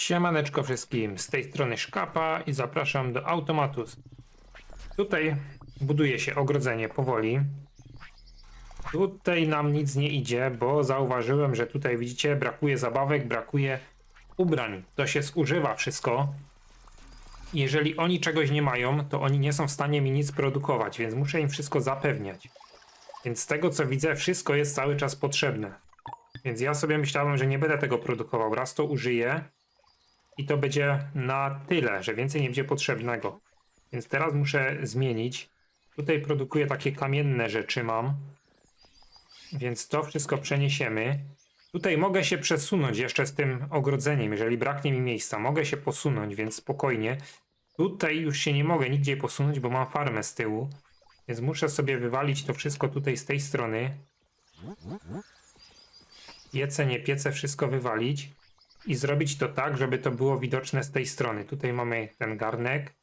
Siemaneczko wszystkim, z tej strony Szkapa i zapraszam do Automatus. Tutaj buduje się ogrodzenie powoli. Tutaj nam nic nie idzie, bo zauważyłem, że tutaj widzicie, brakuje zabawek, brakuje ubrań. To się zużywa wszystko. Jeżeli oni czegoś nie mają, to oni nie są w stanie mi nic produkować, więc muszę im wszystko zapewniać. Więc z tego co widzę, wszystko jest cały czas potrzebne. Więc ja sobie myślałem, że nie będę tego produkował. Raz to użyję i to będzie na tyle, że więcej nie będzie potrzebnego. Więc teraz muszę zmienić. Tutaj produkuję takie kamienne rzeczy mam. Więc to wszystko przeniesiemy. Tutaj mogę się przesunąć jeszcze z tym ogrodzeniem, jeżeli braknie mi miejsca. Mogę się posunąć, więc spokojnie. Tutaj już się nie mogę nigdzie posunąć, bo mam farmę z tyłu. Więc muszę sobie wywalić to wszystko tutaj z tej strony. Piece, nie piece, wszystko wywalić. I zrobić to tak, żeby to było widoczne z tej strony. Tutaj mamy ten garnek.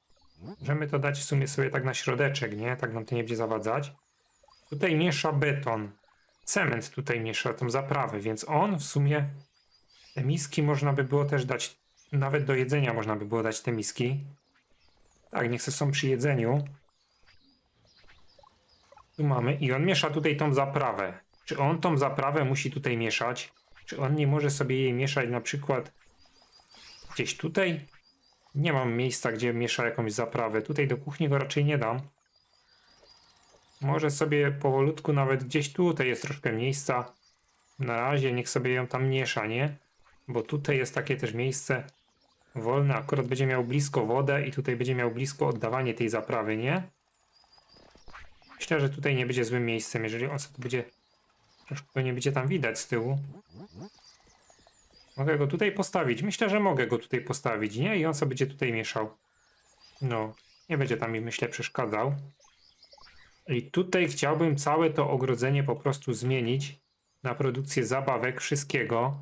Możemy to dać w sumie sobie tak na środeczek, nie? Tak nam to nie będzie zawadzać. Tutaj miesza beton. Cement tutaj miesza tą zaprawę, więc on w sumie te miski można by było też dać, nawet do jedzenia można by było dać te miski. Tak, niech se są przy jedzeniu. Tu mamy i on miesza tutaj tą zaprawę. Czy on tą zaprawę musi tutaj mieszać? Czy on nie może sobie jej mieszać na przykład gdzieś tutaj? Nie mam miejsca, gdzie miesza jakąś zaprawę. Tutaj do kuchni go raczej nie dam. Może sobie powolutku nawet gdzieś tutaj jest troszkę miejsca. Na razie niech sobie ją tam miesza, nie? Bo tutaj jest takie też miejsce wolne. Akurat będzie miał blisko wodę i tutaj będzie miał blisko oddawanie tej zaprawy, nie? Myślę, że tutaj nie będzie złym miejscem, jeżeli on sobie to będzie... Go nie będzie tam widać z tyłu. Mogę go tutaj postawić. Myślę, że mogę go tutaj postawić, nie? I on sobie będzie tutaj mieszał. No, nie będzie tam mi, myślę, przeszkadzał. I tutaj chciałbym całe to ogrodzenie po prostu zmienić na produkcję zabawek, wszystkiego.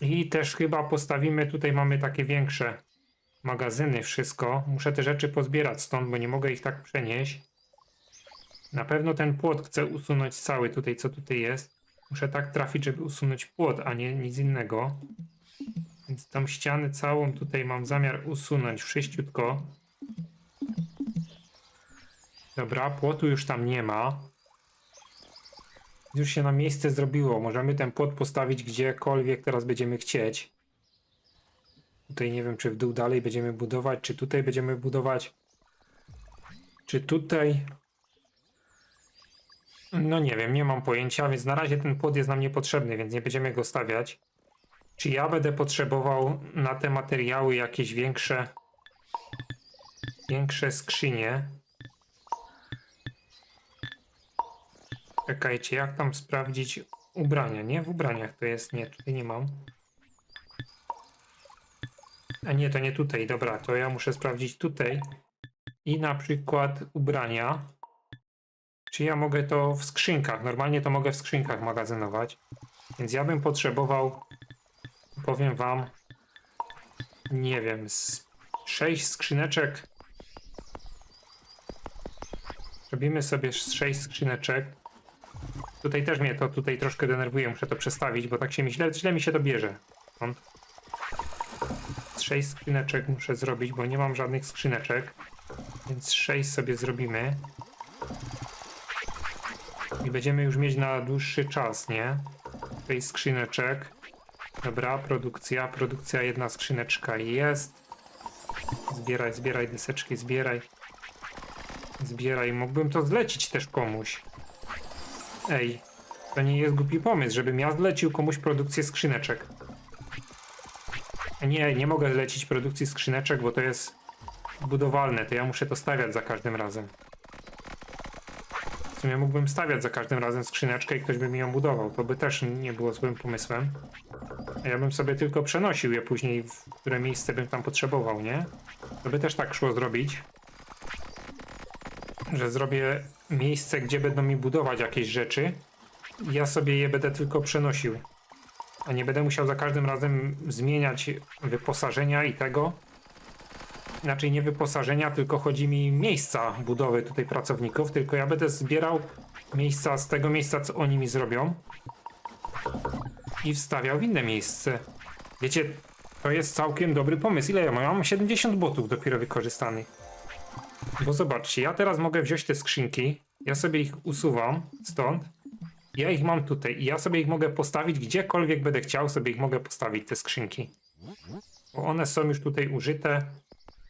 I też chyba postawimy, tutaj mamy takie większe magazyny, wszystko. Muszę te rzeczy pozbierać stąd, bo nie mogę ich tak przenieść. Na pewno ten płot chcę usunąć cały tutaj, co tutaj jest. Muszę tak trafić, żeby usunąć płot, a nie nic innego. Więc tą ścianę całą tutaj mam zamiar usunąć wszyściutko. Dobra, płotu już tam nie ma. Już się na miejsce zrobiło. Możemy ten płot postawić gdziekolwiek teraz będziemy chcieć. Tutaj nie wiem, czy w dół dalej będziemy budować, czy tutaj będziemy budować. Czy tutaj. No nie wiem, nie mam pojęcia, więc na razie ten płot jest nam niepotrzebny, więc nie będziemy go stawiać. Czy ja będę potrzebował na te materiały jakieś większe większe skrzynie? Czekajcie, jak tam sprawdzić ubrania? Nie, w ubraniach to jest, nie, tutaj nie mam. A nie, to nie tutaj, dobra, to ja muszę sprawdzić tutaj. I na przykład ubrania. Czy ja mogę to w skrzynkach? Normalnie to mogę w skrzynkach magazynować. Więc ja bym potrzebował, powiem wam, nie wiem, z 6 skrzyneczek. Robimy sobie 6 skrzyneczek. Tutaj też mnie to tutaj troszkę denerwuje, muszę to przestawić, bo tak się mi źle, źle mi się to bierze. Stąd. Z 6 skrzyneczek muszę zrobić, bo nie mam żadnych skrzyneczek. Więc 6 sobie zrobimy. I będziemy już mieć na dłuższy czas, nie? Tej skrzyneczek. Dobra, produkcja. Produkcja, jedna skrzyneczka jest. Zbieraj, zbieraj deseczki, zbieraj. Zbieraj. Mógłbym to zlecić też komuś. Ej, to nie jest głupi pomysł, żebym ja zlecił komuś produkcję skrzyneczek. Nie, nie mogę zlecić produkcji skrzyneczek, bo to jest budowalne, to ja muszę to stawiać za każdym razem. W sumie mógłbym stawiać za każdym razem skrzyneczkę i ktoś by mi ją budował, to by też nie było złym pomysłem. A ja bym sobie tylko przenosił je później, w które miejsce bym tam potrzebował, nie? To by też tak szło zrobić. Że zrobię miejsce, gdzie będą mi budować jakieś rzeczy. Ja sobie je będę tylko przenosił. A nie będę musiał za każdym razem zmieniać wyposażenia i tego. Inaczej nie wyposażenia, tylko chodzi mi miejsca budowy tutaj pracowników, tylko ja będę zbierał miejsca z tego miejsca, co oni mi zrobią i wstawiał w inne miejsce. Wiecie, to jest całkiem dobry pomysł. Ile ja mam? Ja mam 70 botów dopiero wykorzystanych. Bo zobaczcie, ja teraz mogę wziąć te skrzynki, ja sobie ich usuwam stąd, ja ich mam tutaj i ja sobie ich mogę postawić gdziekolwiek będę chciał, sobie ich mogę postawić, te skrzynki. Bo one są już tutaj użyte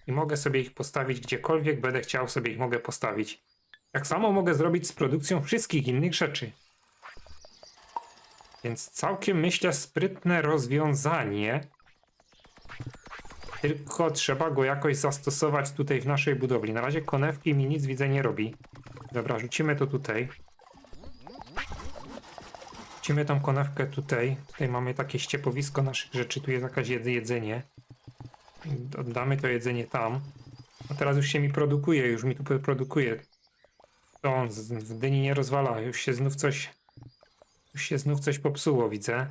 i mogę sobie ich postawić gdziekolwiek będę chciał, sobie ich mogę postawić. Tak samo mogę zrobić z produkcją wszystkich innych rzeczy. Więc całkiem myślę sprytne rozwiązanie. Tylko trzeba go jakoś zastosować tutaj w naszej budowli. Na razie konewki mi nic widzę nie robi. Dobra, rzucimy to tutaj. Rzucimy tą konewkę tutaj. Tutaj mamy takie ściepowisko naszych rzeczy. Tu jest jedz- jedzenie. Oddamy to jedzenie tam. A teraz już się mi produkuje, już mi tu produkuje. To on w dyni nie rozwala. Już się znów coś... Już się znów coś popsuło, widzę.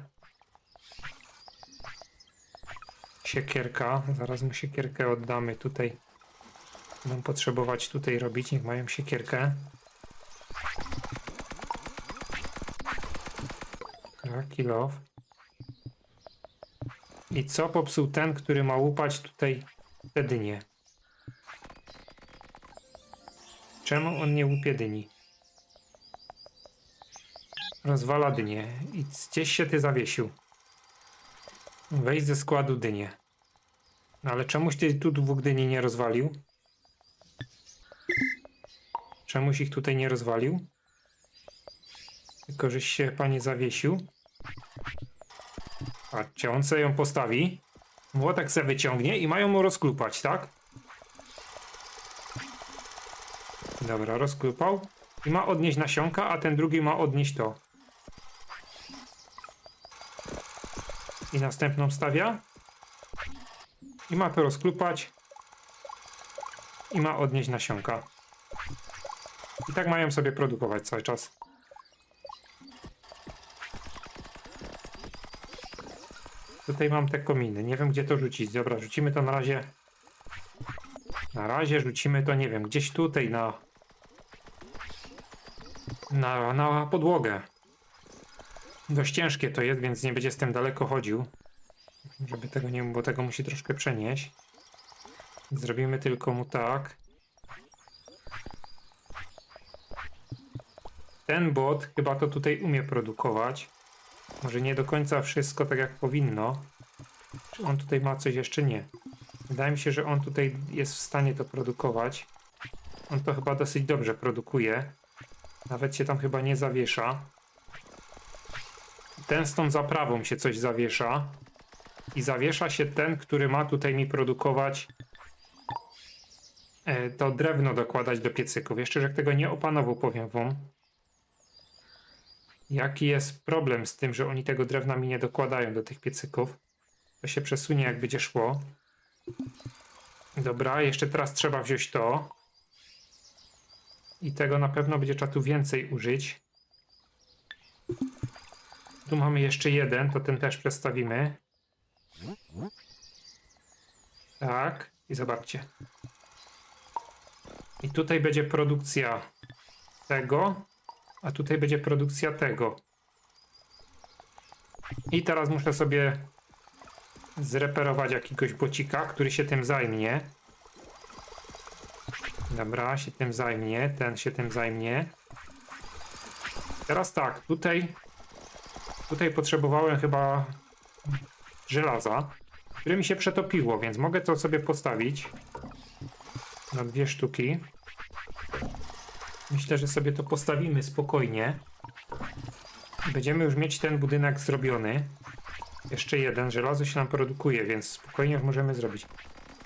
Siekierka. Zaraz mu siekierkę oddamy tutaj. Będą potrzebować tutaj robić. Niech mają siekierkę. Tak, kill off. I co popsuł ten, który ma łupać tutaj te dynie? Czemu on nie łupie dyni? Rozwala dynię. I gdzieś się ty zawiesił. Wejdź ze składu dynię. No ale czemuś ty tu dwóch dyni nie rozwalił? Czemuś ich tutaj nie rozwalił? Tylko, żeś się panie zawiesił. Patrzcie, on sobie ją postawi. Młotek se wyciągnie i mają mu rozklupać, tak? Dobra, rozklupał. I ma odnieść nasionka, a ten drugi ma odnieść to. I następną stawia. I ma to rozklupać. I ma odnieść nasionka. I tak mają sobie produkować cały czas. Tutaj mam te kominy. Nie wiem, gdzie to rzucić. Dobra, rzucimy to na razie. Na razie rzucimy to, nie wiem, gdzieś tutaj na. Na, na podłogę. Dość ciężkie to jest, więc nie będzie z tym daleko chodził. Żeby tego nie, bo tego musi troszkę przenieść. Zrobimy tylko mu tak. Ten bot chyba to tutaj umie produkować. Może nie do końca wszystko tak jak powinno. Czy on tutaj ma coś jeszcze? Nie. Wydaje mi się, że on tutaj jest w stanie to produkować. On to chyba dosyć dobrze produkuje. Nawet się tam chyba nie zawiesza. Ten z tą zaprawą się coś zawiesza. I zawiesza się ten, który ma tutaj mi produkować e, to drewno dokładać do piecyków. Jeszcze, że tego nie opanował, powiem wam. Jaki jest problem z tym, że oni tego drewna mi nie dokładają do tych piecyków? To się przesunie, jak będzie szło. Dobra, jeszcze teraz trzeba wziąć to. I tego na pewno będzie trzeba tu więcej użyć. Tu mamy jeszcze jeden, to ten też przestawimy. Tak, i zobaczcie. I tutaj będzie produkcja tego, a tutaj będzie produkcja tego. I teraz muszę sobie zreperować jakiegoś bocika, który się tym zajmie. Dobra, się tym zajmie, ten się tym zajmie. Teraz tak, tutaj tutaj potrzebowałem chyba żelaza, które mi się przetopiło, więc mogę to sobie postawić na dwie sztuki. Myślę, że sobie to postawimy spokojnie. Będziemy już mieć ten budynek zrobiony. Jeszcze jeden, żelazo się nam produkuje, więc spokojnie już możemy zrobić.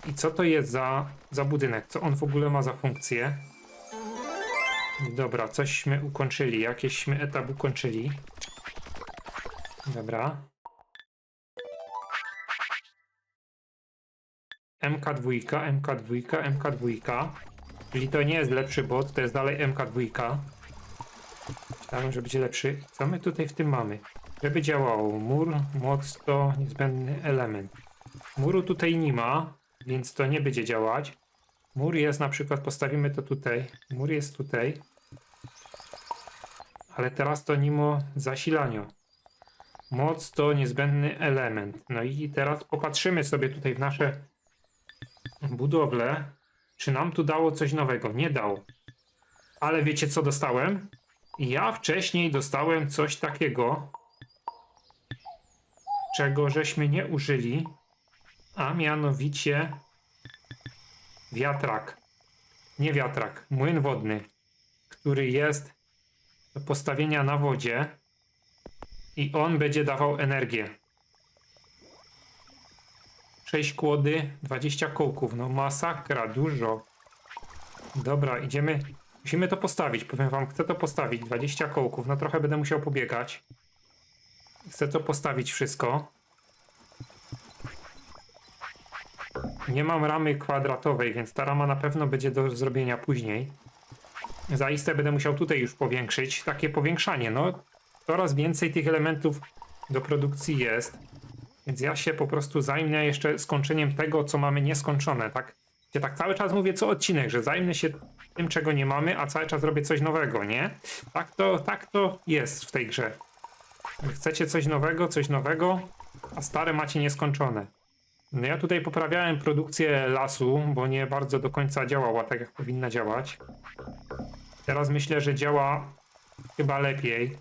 I co to jest za, za budynek? Co on w ogóle ma za funkcję? Dobra, cośśmy ukończyli, jakieśmy etap ukończyli. Dobra. MK2, MK2, MK2. Czyli to nie jest lepszy bot, to jest dalej MK2. Myślałem, że będzie lepszy. Co my tutaj w tym mamy? Żeby działało. Mur, moc to niezbędny element. Muru tutaj nie ma, więc to nie będzie działać. Mur jest na przykład, postawimy to tutaj. Mur jest tutaj. Ale teraz to nimo zasilania. Moc to niezbędny element. No i teraz popatrzymy sobie tutaj w nasze budowle, czy nam tu dało coś nowego. Nie dało. Ale wiecie co dostałem? Ja wcześniej dostałem coś takiego, czego żeśmy nie użyli, a mianowicie wiatrak. Nie wiatrak, młyn wodny, który jest do postawienia na wodzie i on będzie dawał energię. 6 kłody, 20 kołków. No masakra, dużo. Dobra, idziemy. Musimy to postawić. Powiem wam, chcę to postawić. 20 kołków. No trochę będę musiał pobiegać. Chcę to postawić wszystko. Nie mam ramy kwadratowej, więc ta rama na pewno będzie do zrobienia później. Zaiste będę musiał tutaj już powiększyć. Takie powiększanie. No, coraz więcej tych elementów do produkcji jest. Więc ja się po prostu zajmę jeszcze skończeniem tego, co mamy nieskończone, tak? Ja tak cały czas mówię co odcinek, że zajmę się tym, czego nie mamy, a cały czas robię coś nowego, nie? Tak to, tak to jest w tej grze. Chcecie coś nowego, coś nowego, a stare macie nieskończone. No ja tutaj poprawiałem produkcję lasu, bo nie bardzo do końca działała tak, jak powinna działać. Teraz myślę, że działa chyba lepiej.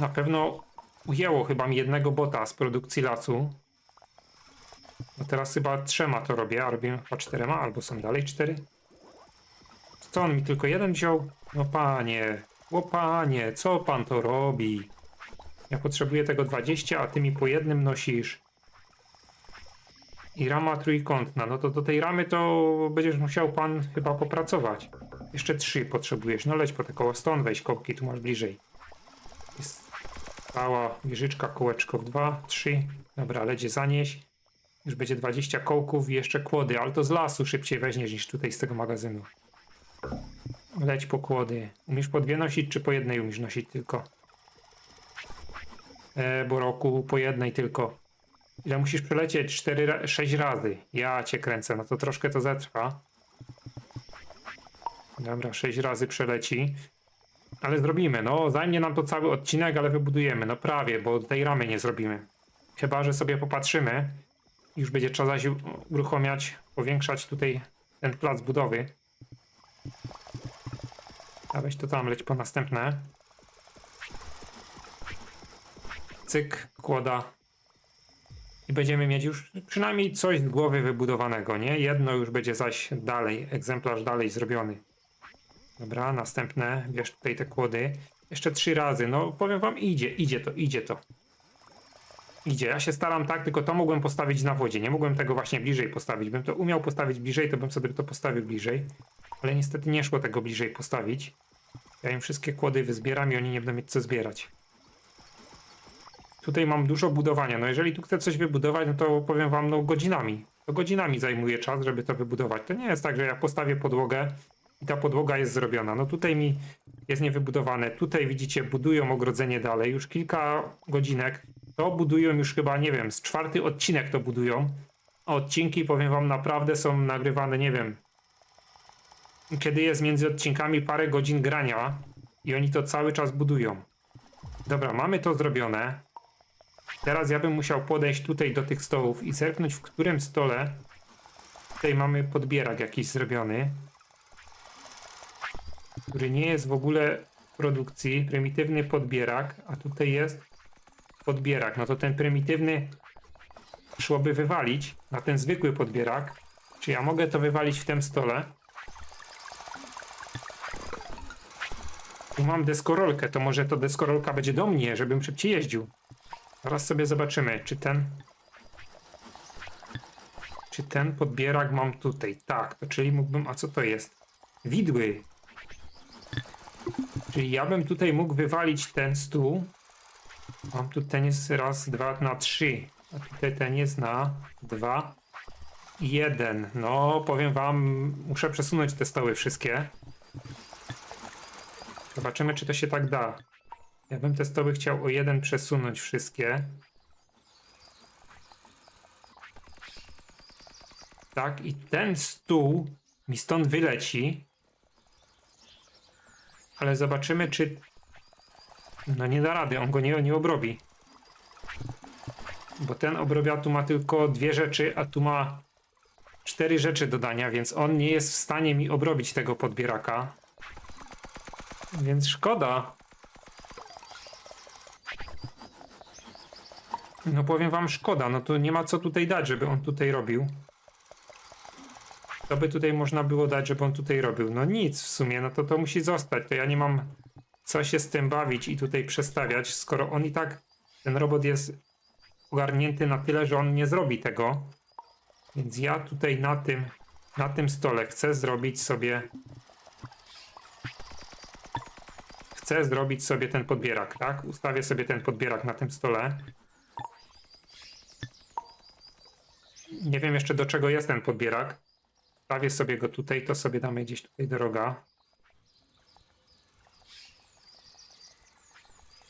Na pewno ujęło chyba mi jednego bota z produkcji lasu. No teraz chyba trzema to robię, a robię chyba czterema, albo są dalej cztery. Co on mi tylko jeden wziął? No panie, o panie, co pan to robi? Ja potrzebuję tego 20, a ty mi po jednym nosisz. I rama trójkątna. No to do tej ramy to będziesz musiał pan chyba popracować. Jeszcze trzy potrzebujesz. No leć po te koło stąd, weź kołki, tu masz bliżej. Cała wieżyczka, kółeczko w dwa, trzy. Dobra, lecie zanieś. Już będzie 20 kołków i jeszcze kłody, ale to z lasu szybciej weźmiesz niż tutaj z tego magazynu. Leć po kłody. Umiesz po dwie nosić, czy po jednej umiesz nosić tylko? E, bo roku po jednej tylko. Ile musisz przelecieć? 4, ra- 6 razy. Ja cię kręcę, no to troszkę to zatrwa. Dobra, 6 razy przeleci. Ale zrobimy, no zajmie nam to cały odcinek, ale wybudujemy, no prawie, bo tej ramy nie zrobimy. Chyba, że sobie popatrzymy. Już będzie trzeba zaś uruchamiać, powiększać tutaj ten plac budowy. A weź to tam, leć po następne. Cyk, kłoda. I będziemy mieć już przynajmniej coś z głowy wybudowanego, nie? Jedno już będzie zaś dalej, egzemplarz dalej zrobiony. Dobra, następne, wiesz tutaj te kłody. Jeszcze trzy razy, no powiem wam, idzie, idzie to, idzie to. Idzie, ja się staram tak, tylko to mogłem postawić na wodzie, nie mogłem tego właśnie bliżej postawić. Bym to umiał postawić bliżej, to bym sobie to postawił bliżej. Ale niestety nie szło tego bliżej postawić. Ja im wszystkie kłody wyzbieram i oni nie będą mieć co zbierać. Tutaj mam dużo budowania. No jeżeli tu chcę coś wybudować, no to powiem wam, no godzinami. To godzinami zajmuje czas, żeby to wybudować. To nie jest tak, że ja postawię podłogę i ta podłoga jest zrobiona. No tutaj mi jest niewybudowane. Tutaj widzicie, budują ogrodzenie dalej. Już kilka godzinek. To budują już chyba, nie wiem, z czwarty odcinek to budują. A odcinki, powiem wam, naprawdę są nagrywane, nie wiem, kiedy jest między odcinkami parę godzin grania i oni to cały czas budują. Dobra, mamy to zrobione. Teraz ja bym musiał podejść tutaj do tych stołów i zerknąć, w którym stole tutaj mamy podbierak jakiś zrobiony, który nie jest w ogóle w produkcji. Prymitywny podbierak, a tutaj jest podbierak. No to ten prymitywny szłoby wywalić na ten zwykły podbierak. Czy ja mogę to wywalić w tym stole? Tu mam deskorolkę, to może to deskorolka będzie do mnie, żebym szybciej jeździł. Zaraz sobie zobaczymy, czy ten... Czy ten podbierak mam tutaj? Tak, to czyli mógłbym... A co to jest? Widły. Czyli ja bym tutaj mógł wywalić ten stół. Mam tu ten jest raz, dwa, na trzy. A tutaj ten jest na dwa jeden. No, powiem wam, muszę przesunąć te stoły wszystkie. Zobaczymy, czy to się tak da. Ja bym te stoły chciał o jeden przesunąć wszystkie. Tak, i ten stół mi stąd wyleci. Ale zobaczymy, czy... No nie da rady, on go nie, nie obrobi. Bo ten obrobia tu ma tylko dwie rzeczy, a tu ma cztery rzeczy do dania, więc on nie jest w stanie mi obrobić tego podbieraka. Więc szkoda. No powiem wam szkoda, no to nie ma co tutaj dać, żeby on tutaj robił. Co by tutaj można było dać, żeby on tutaj robił? No nic w sumie, no to to musi zostać. To ja nie mam co się z tym bawić i tutaj przestawiać, skoro on i tak, ten robot jest ogarnięty na tyle, że on nie zrobi tego. Więc ja tutaj na tym, na tym stole chcę zrobić sobie chcę zrobić sobie ten podbierak, tak? Ustawię sobie ten podbierak na tym stole. Nie wiem jeszcze do czego jest ten podbierak. Stawię sobie go tutaj, to sobie damy gdzieś tutaj do roga.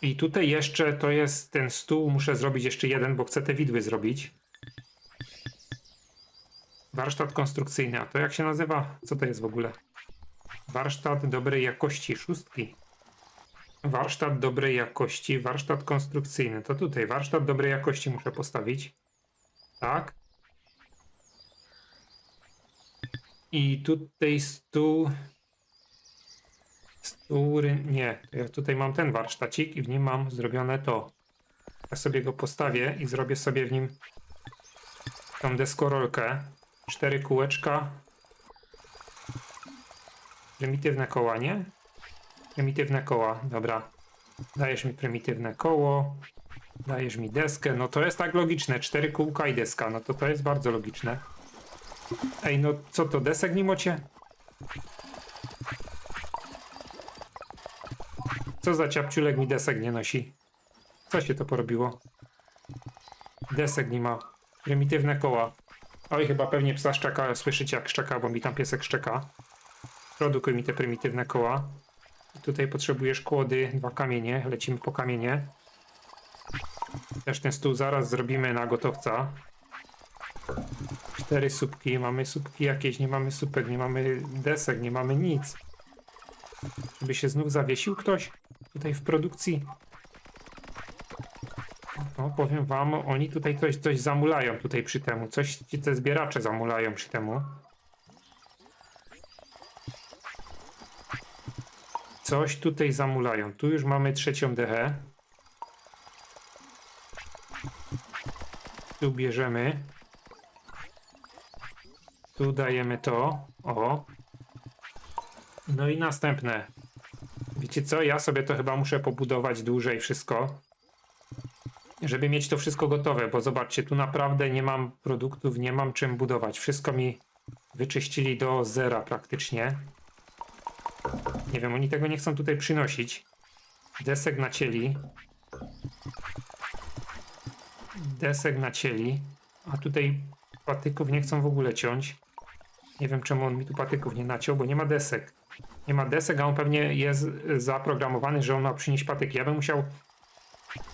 I tutaj jeszcze to jest ten stół, muszę zrobić jeszcze jeden, bo chcę te widły zrobić. Warsztat konstrukcyjny, a to jak się nazywa? Co to jest w ogóle? Warsztat dobrej jakości, szóstki. Warsztat dobrej jakości, warsztat konstrukcyjny. To tutaj, warsztat dobrej jakości muszę postawić. Tak. I tutaj stół. Stół. Nie, ja tutaj mam ten warsztacik i w nim mam zrobione to. Ja sobie go postawię i zrobię sobie w nim tą deskorolkę. Cztery kółeczka. Prymitywne koła, nie? Prymitywne koła, dobra. Dajesz mi prymitywne koło. Dajesz mi deskę. No to jest tak logiczne. Cztery kółka i deska. No to to jest bardzo logiczne. Ej, no co to, desek nie? Co za ciapciulek mi desek nie nosi? Co się to porobiło? Desek nie ma. Prymitywne koła. Oj, chyba pewnie psa szczeka, słyszycie jak szczeka, bo mi tam piesek szczeka. Produkuj mi te prymitywne koła. I tutaj potrzebujesz kłody, dwa kamienie, lecimy po kamienie. Też ten stół zaraz zrobimy na gotowca. Cztery słupki, mamy słupki jakieś, nie mamy słupek, nie mamy desek, nie mamy nic. Żeby się znów zawiesił ktoś tutaj w produkcji. No, powiem wam, oni tutaj coś, coś zamulają tutaj przy temu. Coś te zbieracze zamulają przy temu. Coś tutaj zamulają. Tu już mamy trzecią dechę. Tu bierzemy. Tu dajemy to. O. No i następne. Wiecie co? Ja sobie to chyba muszę pobudować dłużej wszystko. Żeby mieć to wszystko gotowe, bo zobaczcie, tu naprawdę nie mam produktów, nie mam czym budować. Wszystko mi wyczyścili do zera praktycznie. Nie wiem, oni tego nie chcą tutaj przynosić. Desek nacięli. Desek nacięli. A tutaj patyków nie chcą w ogóle ciąć. Nie wiem czemu on mi tu patyków nie naciął, bo nie ma desek. Nie ma desek, a on pewnie jest zaprogramowany, że on ma przynieść patyki. Ja bym musiał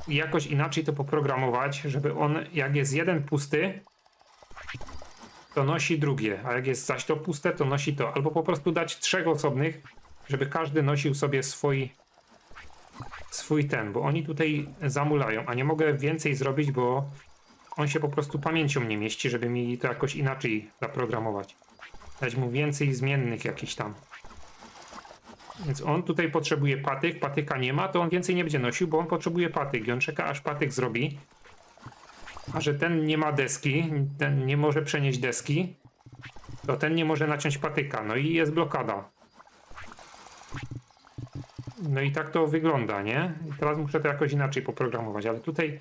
jakoś inaczej to poprogramować, żeby on, jak jest jeden pusty, to nosi drugie, a jak jest zaś to puste, to nosi to. Albo po prostu dać trzech osobnych, żeby każdy nosił sobie swój swój ten, bo oni tutaj zamulają, a nie mogę więcej zrobić, bo on się po prostu pamięcią nie mieści, żeby mi to jakoś inaczej zaprogramować. Dać mu więcej zmiennych jakichś tam. Więc on tutaj potrzebuje patyk, patyka nie ma, to on więcej nie będzie nosił, bo on potrzebuje patyk i on czeka aż patyk zrobi. A że ten nie ma deski, ten nie może przenieść deski, to ten nie może naciąć patyka, no i jest blokada. No i tak to wygląda, nie? I teraz muszę to jakoś inaczej poprogramować, ale tutaj,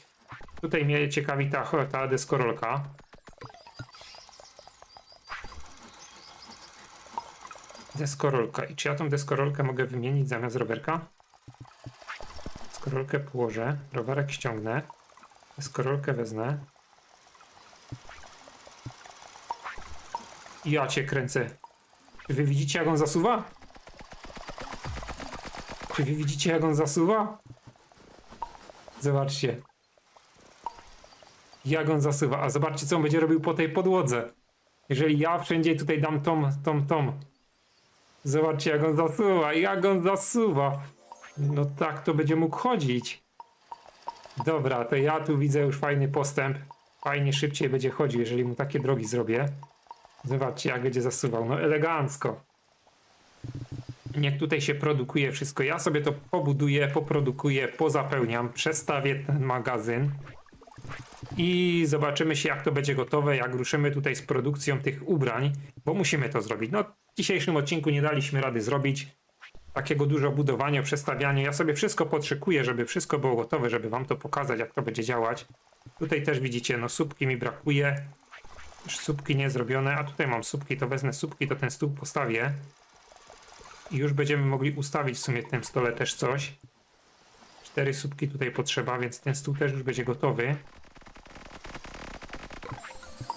tutaj mnie ciekawi ta, ta deskorolka. Deskorolka. I czy ja tą deskorolkę mogę wymienić zamiast rowerka? Deskorolkę położę, rowerek ściągnę, deskorolkę wezmę. Ja cię kręcę. Czy wy widzicie jak on zasuwa? Czy wy widzicie jak on zasuwa? Zobaczcie. Jak on zasuwa. A zobaczcie co on będzie robił po tej podłodze. Jeżeli ja wszędzie tutaj dam tom, tom, tom. Zobaczcie jak on zasuwa. Jak on zasuwa. No tak to będzie mógł chodzić. Dobra, to ja tu widzę już fajny postęp. Fajnie szybciej będzie chodził, jeżeli mu takie drogi zrobię. Zobaczcie, jak będzie zasuwał. No elegancko. Niech tutaj się produkuje wszystko. Ja sobie to pobuduję, poprodukuję, pozapełniam, przestawię ten magazyn i zobaczymy się, jak to będzie gotowe, jak ruszymy tutaj z produkcją tych ubrań, bo musimy to zrobić. No, w dzisiejszym odcinku nie daliśmy rady zrobić takiego dużo budowania, przestawiania. Ja sobie wszystko podszykuję, żeby wszystko było gotowe, żeby wam to pokazać, jak to będzie działać. Tutaj też widzicie, no słupki mi brakuje. Już słupki nie zrobione, a tutaj mam słupki, to wezmę słupki, to ten stół postawię. I już będziemy mogli ustawić w sumie w tym stole też coś. Cztery słupki tutaj potrzeba, więc ten stół też już będzie gotowy.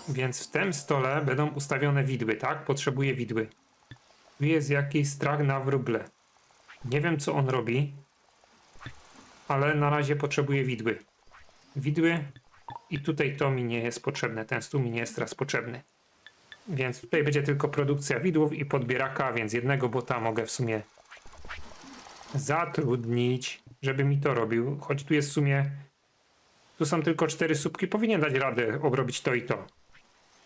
Więc w tym stole będą ustawione widły, tak? Potrzebuję widły. Tu jest jakiś strach na wróble. Nie wiem, co on robi, ale na razie potrzebuję widły. Widły i tutaj to mi nie jest potrzebne. Ten stół mi nie jest teraz potrzebny. Więc tutaj będzie tylko produkcja widłów i podbieraka, więc jednego bota mogę w sumie zatrudnić, żeby mi to robił. Choć tu jest w sumie. Tu są tylko cztery słupki, powinien dać radę obrobić to i to.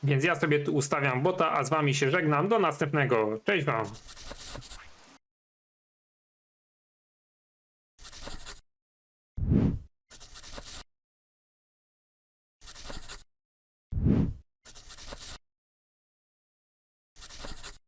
Więc ja sobie tu ustawiam bota, a z wami się żegnam. Do następnego. Cześć wam.